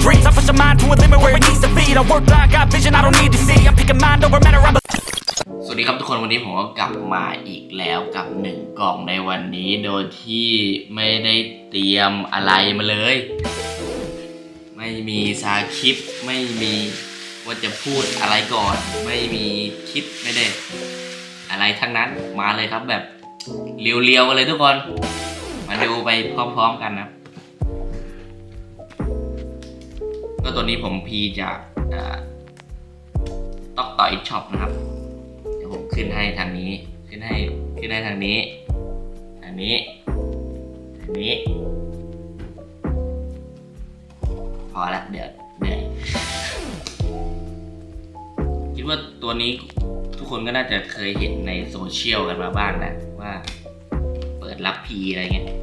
dreams. I push my mind to a limit where it needs to be. I work blind, got vision I don't need to see. I'm picking mind over matter. I'm สวัสดีครับทุกคนวันนี้ผมก็กลับมาอีกแล้วกับหนึ่งกล่องในวันนี้โดยที่ไม่ได้เตรียมอะไรมาเลย ไม่มีสาคริปไม่มีว่าจะพูดอะไรก่อน ไม่มีคิดไม่ได้ อะไรทั้งนั้นมาเลยครับแบบเรียวๆกันเลยทุกคน มาดูไปพร้อมๆกันนะ ก็ตัวนี้ผมพีจากต็อกต่อยช็อปนะครับ เดี๋ยวผมขึ้นให้ทางนี้ ขึ้นให้ ขึ้นให้ทางนี้ ทางนี้ ทางนี้ พอละเดี๋ยวเหนื่อยคิดว่าตัวนี้ทุกคนก็น่าจะเคยเห็นในโซเชียลกันมาบ้างนะว่า เปิดรับพีอะไรเงี้ย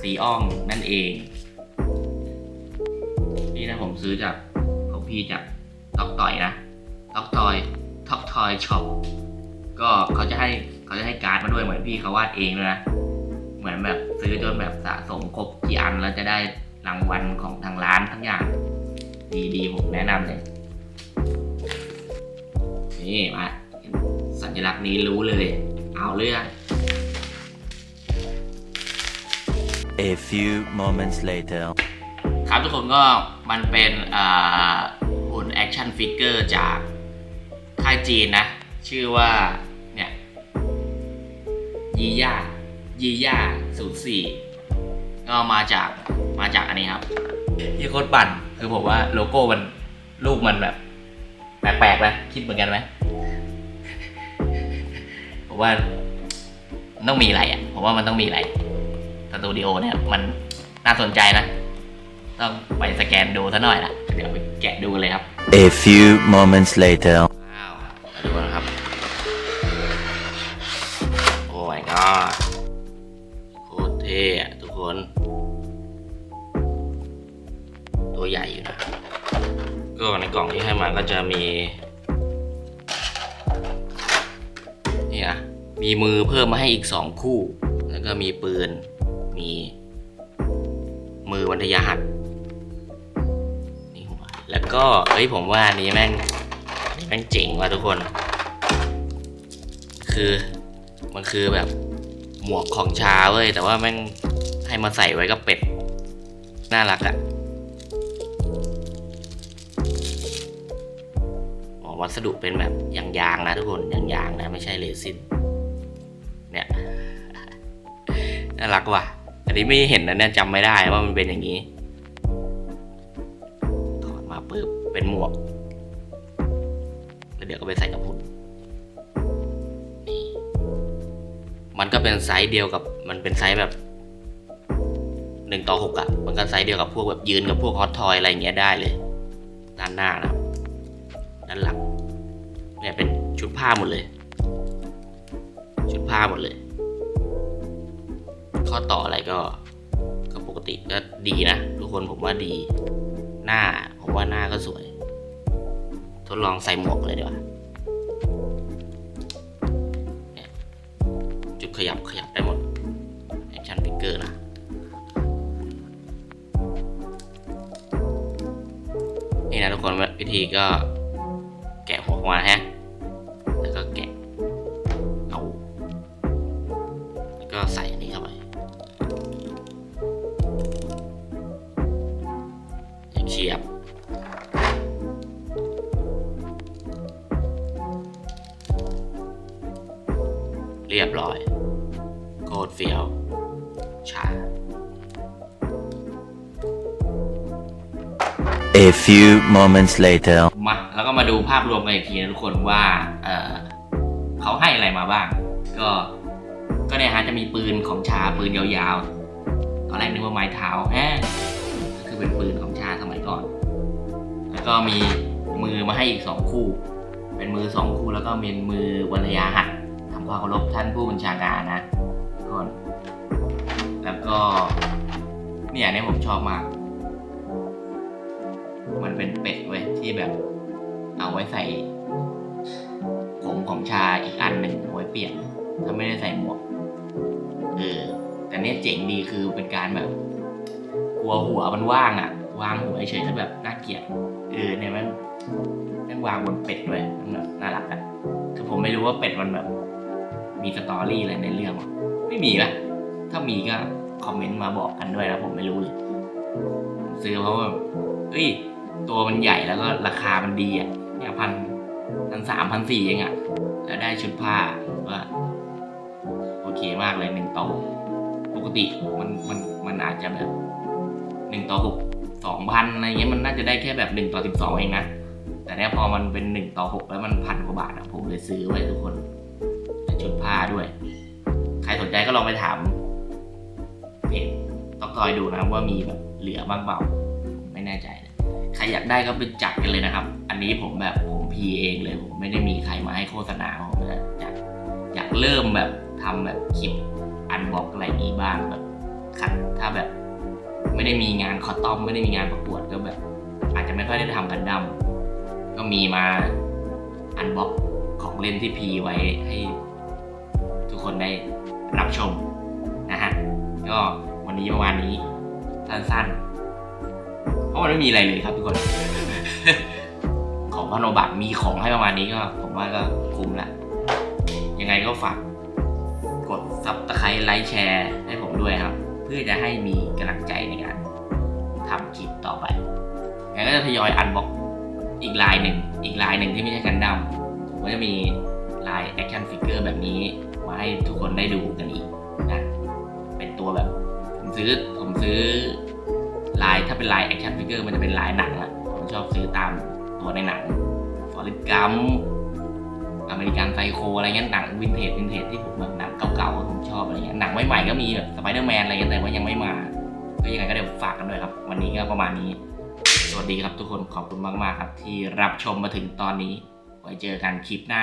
ซีอ่องนั่นเอง นี่นะผมซื้อจากของพี่จากท็อกต่อยนะท็อกทอยท็อกทอยช็อปก็เขาจะให้เขาจะให้การ์ดมาด้วยเหมือนพี่เขาวาดเองเลยนะ เหมือนแบบซื้อจนแบบสะสมครบกี่อันแล้วจะได้รางวัลของทางร้านทั้งอย่าง ดีๆ ผมแนะนำเลย นี่มาสัญลักษณ์นี้รู้เลย เอาเรื่อง A few moments later. ครับทุกคนก็มันเป็นอ่าหุ่นแอคชั่นฟิกเกอร์จากค่ายจีนนะ ชื่อว่า เนี่ย ยีย่ายีย่าศูนย์สี่ก็มาจากมาจากอันนี้ครับยี่โคตรปั่นคือผมว่าโลโก้มันรูปมันแบบ แปลกๆนะคิดเหมือนกันไหมผมว่ามันต้องมีอะไรอะผมว่ามันต้องมีอะไรส ตูดิโอเนี่ยมันน่าสนใจนะ ต้องไปสแกนดูซะหน่อยละเดี๋ยวไปแกะดูเลยครับ A few moments later. ว้าวมาดูนะครับ โอ้ my god โคตรเท่อะทุกคน ตัวใหญ่อยู่นะ ก็ในกล่องที่ให้มาก็จะมีนี่อะมีมือเพิ่มมาให้อีกสองคู่ แล้วก็มีปืน มีมือวันทยาหัดนี่หัวแล้วก็เฮ้ยผมว่านี้แม่งแม่งเจ๋งว่ะทุกคน คือมันคือแบบหมวกของช้าเว้ยแต่ว่าแม่งให้มาใส่ไว้กับเป็ด น่ารักอะวัสดุเป็นแบบยางๆนะทุกคนยางๆนะไม่ใช่เรซินเนี่ยน่ารักว่ะ นนี้ไม่เห็นนะเนี่ยจำไม่ได้ว่ามันเป็นอย่างนี้ ถอดมาปุ๊บเป็นหมวก แล้วเดี๋ยวก็ไปใส่กับหุ่นนี่มันก็เป็นไซส์เดียวกับมันเป็นไซส์แบบหนึ่งต่อหกอะ มันก็ไซส์เดียวกับพวกแบบยืนกับพวกฮอตทอยอะไรอย่างเงี้ยได้เลย ด้านหน้านะด้านหลังเนี่ยเป็นชุดผ้าหมดเลย ชุดผ้าหมดเลย ข้อต่ออะไรก็ก็ปกติก็ดีนะ ทุกคนผมว่าดี หน้าผมว่าหน้าก็สวย ทดลองใส่หมวกเลยดีกว่าเนี่ยจุดขยับขยับได้หมดแอคชั่นพิกเกอร์นะนี่นะทุกคนวิธีก็แกะหัวออกมาฮะ เรียบร้อยโคตรเฟี้ยวชา A few moments later. มาแล้วก็มาดูภาพรวมกันอีกทีนะทุกคนว่าเออเขาให้อะไรมาบ้าง ก็ก็เนี่ยฮะจะมีปืนของชาปืนยาวๆตอนแรกนึกว่าไม้เท้าแฮะก็คือเป็นปืนของชาสมัยก่อน แล้วก็มีมือมาให้อีกสองคู่ เป็นมือสองคู่แล้วก็มีมือวรรยาหัด ทำความเคารพท่านผู้บัญชาการนะทุกคนแล้วก็เนี่ยเนี่ยผมชอบมาก มันเป็นเป็ดเว้ยที่แบบ เอาไว้ใส่ผมของชาอีกอันหนึ่งเอาไว้เปลี่ยนถ้าไม่ได้ใส่หมวกเออแต่เนี้ยเจ๋งดีคือเป็นการแบบ กลัวหัวมันว่างอะวางหัวเฉยๆแล้วแบบน่าเกลียดเออเนี่ยมันม่งวางบนเป็ดด้วยมันแบบน่ารักอะคือผมไม่รู้ว่าเป็ดมันแบบ มีสตอรี่อะไรในเรื่องหรอไม่มีนะถ้ามีก็คอมเมนต์มาบอกกันด้วยนะผมไม่รู้เลยซื้อเพราะว่าเอ้ย ตัวมันใหญ่แล้วก็ราคามันดีอะเนี่ยพันพันสามพันสี่เองอะ แล้วได้ชุดผ้าว่าโอเคมากเลยหนึ่งต่อปกติมันมันมันอาจจะแบบหนึ่งต่อหกสองพันอะไรเงี้ยมันน่าจะได้แค่แบบหนึ่งต่อสิบสองเองนะ แต่เนี่ยพอมันเป็นหนึ่งต่อหกแล้วมันพันกว่าบาทอะผมเลยซื้อไว้ทุกคน ชุดผ้าด้วย ใครสนใจก็ลองไปถามเพจตอกทอยดูนะว่ามีแบบเหลือบ้างเปล่าไม่แน่ใจเลยใครอยากได้ก็ไปจัดกันเลยนะครับ อันนี้ผมแบบผมพีเองเลย ผมไม่ได้มีใครมาให้โฆษณาผมนะอยากอยากเริ่มแบบทำแบบคลิปอันบล็อกอะไรนี้บ้างแบบคัดถ้าแบบ ไม่ได้มีงานคอตตอมไม่ได้มีงานประกวดก็แบบ อาจจะไม่ค่อยได้ทำกันดั้มก็มีมาอันบล็อกของเล่นที่พีไว้ให้ คนได้รับชมนะฮะก็วันนี้ประมาณนี้สั้นๆ เพราะมันไม่มีอะไรเลยครับทุกคน ของพนบัตมีของให้ประมาณนี้ก็ ผมว่าก็คุ้มละ ยังไงก็ฝากกดซับตะไคร้ไลค์แชร์ให้ผมด้วยครับ เพื่อจะให้มีกำลังใจในการทำคลิปต่อไปงั้นก็จะทยอยอันบ็อกอีกลายหนึ่ง อีกลายหนึ่งที่ไม่ใช่กันดั้มผมก็จะมีลายแอคชั่นฟิกเกอร์แบบนี้ มาให้ทุกคนได้ดูกันอีกนะเป็นตัวแบบ ผมซื้อผมซื้อลายถ้าเป็นลายแอคชั่นฟิกเกอร์มันจะเป็นลายหนังอะผมชอบซื้อตามตัวในหนังฟอร์เรสกัมอเมริกันไซโคอะไรเงี้ยหนังวินเทจวินเทจที่ผมแบบหนังเก่าๆผมชอบอะไรเงี้ยหนังใหม่ๆก็มีแบบสไปเดอร์แมนอะไรเงี้ยแต่ว่ายังไม่มา ก็ยังไงก็เดี๋ยวฝากกันด้วยครับ วันนี้ก็ประมาณนี้ สวัสดีครับทุกคนขอบคุณมากๆครับ ที่รับชมมาถึงตอนนี้ ไว้เจอกันคลิปหน้า